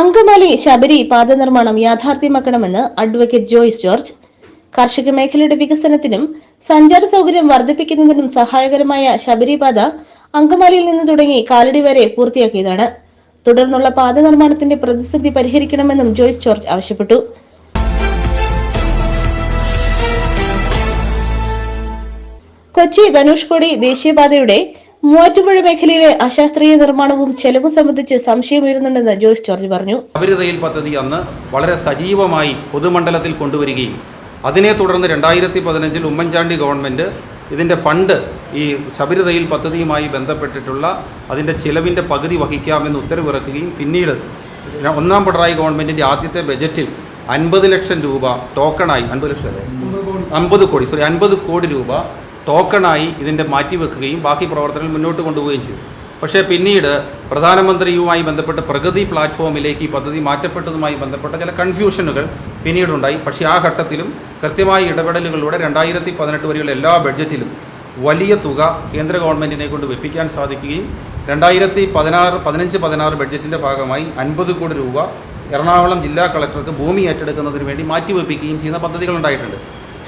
അങ്കമാലി ശബരി പാത നിർമ്മാണം യാഥാർത്ഥ്യമാക്കണമെന്ന് advocate Joyce George. കാർഷിക മേഖലയുടെ വികസനത്തിനും സഞ്ചാര സൗകര്യം വർദ്ധിപ്പിക്കുന്നതിനും സഹായകരമായ ശബരി ശബരിപാത അങ്കമാലിയിൽ നിന്ന് തുടങ്ങി കാലടി വരെ പൂർത്തിയാക്കിയതാണ്. തുടർന്നുള്ള പാത നിർമ്മാണത്തിന്റെ പ്രതിസന്ധി പരിഹരിക്കണമെന്നും ജോയ്സ് ജോർജ് ആവശ്യപ്പെട്ടു. കൊച്ചി ധനുഷ്കോടി ദേശീയപാതയുടെ മൂവാറ്റുപുഴ മേഖലയിലെ അശാസ്ത്രീയ നിർമ്മാണവും ചെലവ് സംബന്ധിച്ച് സംശയമുയരുന്നുണ്ടെന്ന് ജോയ്സ് ജോർജ് പറഞ്ഞു. ശബരി റെയിൽ പദ്ധതി അന്ന് വളരെ സജീവമായി പൊതുമണ്ഡലത്തിൽ കൊണ്ടുവരികയും അതിനെ തുടർന്ന് രണ്ടായിരത്തി പതിനഞ്ചിൽ ഉമ്മൻചാണ്ടി ഗവൺമെന്റ് ഇതിന്റെ ഫണ്ട് ഈ ശബരി റെയിൽ പദ്ധതിയുമായി ബന്ധപ്പെട്ടിട്ടുള്ള അതിന്റെ ചിലവിന്റെ പകുതി വഹിക്കാമെന്ന് ഉത്തരവിറക്കുകയും പിന്നീട് ഒന്നാം പിണറായി ഗവൺമെന്റിന്റെ ആദ്യത്തെ ബജറ്റിൽ അൻപത് ലക്ഷം രൂപ ടോക്കണായി അൻപത് ലക്ഷം അല്ലേ? അമ്പത് കോടി സോറി അൻപത് കോടി രൂപ ടോക്കണായി ഇതിന്റെ മാറ്റിവെക്കുകയും ബാക്കി പ്രവർത്തനങ്ങൾ മുന്നോട്ട് കൊണ്ടുപോവുകയും ചെയ്തു. പക്ഷേ പിന്നീട് പ്രധാനമന്ത്രിയുമായി ബന്ധപ്പെട്ട് പ്രഗതി പ്ലാറ്റ്ഫോമിലേക്ക് ഈ പദ്ധതി മാറ്റപ്പെട്ടതുമായി ബന്ധപ്പെട്ട ചില കൺഫ്യൂഷനുകൾ പിന്നീടുണ്ടായി. പക്ഷേ ആ ഘട്ടത്തിലും കൃത്യമായ ഇടപെടലുകളിലൂടെ രണ്ടായിരത്തി പതിനെട്ട് വരെയുള്ള എല്ലാ ബഡ്ജറ്റിലും വലിയ തുക കേന്ദ്ര ഗവൺമെന്റിനെ കൊണ്ട് വെപ്പിക്കാൻ സാധിക്കുകയും രണ്ടായിരത്തി പതിനാറ് പതിനഞ്ച് പതിനാറ് ബഡ്ജറ്റിന്റെ ഭാഗമായി അൻപത് കോടി രൂപ എറണാകുളം ജില്ലാ കളക്ടർക്ക് ഭൂമി ഏറ്റെടുക്കുന്നതിന് വേണ്ടി മാറ്റിവെപ്പിക്കുകയും ചെയ്യുന്ന പദ്ധതികളുണ്ടായിട്ടുണ്ട്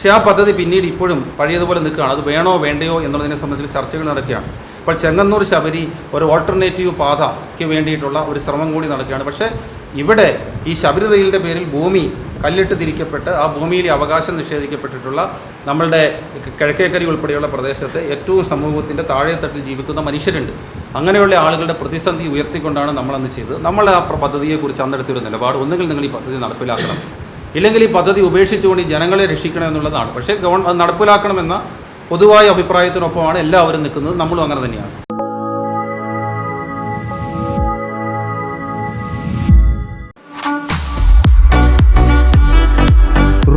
പക്ഷേ ആ പദ്ധതി പിന്നീട് ഇപ്പോഴും പഴയതുപോലെ നിൽക്കുകയാണ്. അത് വേണോ വേണ്ടയോ എന്നുള്ളതിനെ സംബന്ധിച്ച് ചർച്ചകൾ നടക്കുകയാണ്. ഇപ്പോൾ ചെങ്ങന്നൂർ ശബരി ഒരു ഓൾട്ടർനേറ്റീവ് പാതയ്ക്ക് വേണ്ടിയിട്ടുള്ള ഒരു ശ്രമം കൂടി നടക്കുകയാണ്. പക്ഷേ ഇവിടെ ഈ ശബരി റെയിലിന്റെ പേരിൽ ഭൂമി കല്ലിട്ട് തിരിക്കപ്പെട്ട് ആ ഭൂമിയിലെ അവകാശം നിഷേധിക്കപ്പെട്ടിട്ടുള്ള നമ്മളുടെ കിഴക്കേക്കരി ഉൾപ്പെടെയുള്ള പ്രദേശത്തെ ഏറ്റവും സമൂഹത്തിന്റെ താഴെത്തട്ടിൽ ജീവിക്കുന്ന മനുഷ്യരുണ്ട്. അങ്ങനെയുള്ള ആളുകളുടെ പ്രതിസന്ധി ഉയർത്തിക്കൊണ്ടാണ് നമ്മളന്ന് ചെയ്തത്. നമ്മൾ ആ പദ്ധതിയെക്കുറിച്ച് അന്നെടുത്തൊരു നിലപാട്. ഒന്നുകിൽ നിങ്ങൾ ഈ പദ്ധതി നടപ്പിലാക്കണം. ഇല്ലെങ്കിൽ ഈ പദ്ധതി ഉപേക്ഷിച്ചുകൊണ്ട് ഈ ജനങ്ങളെ രക്ഷിക്കണം എന്നുള്ളതാണ്. പക്ഷേ ഗവൺ അത് നടപ്പിലാക്കണമെന്ന പൊതുവായ അഭിപ്രായത്തിനൊപ്പമാണ് എല്ലാവരും നിൽക്കുന്നത്. നമ്മളും അങ്ങനെ തന്നെയാണ്.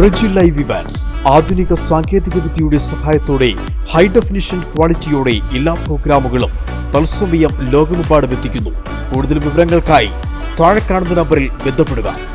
റെജി ലൈവ് ഇവാൻസ് ആധുനിക സാങ്കേതിക വിദ്യയുടെ സഹായത്തോടെ ഹൈ ഡെഫിനിഷൻ ക്വാളിറ്റിയോടെ എല്ലാ പ്രോഗ്രാമുകളും തത്സമയം ലോകമെമ്പാടും എത്തിക്കുന്നു. കൂടുതൽ വിവരങ്ങൾക്കായി താഴെ കാണുന്ന നമ്പറിൽ ബന്ധപ്പെടുക.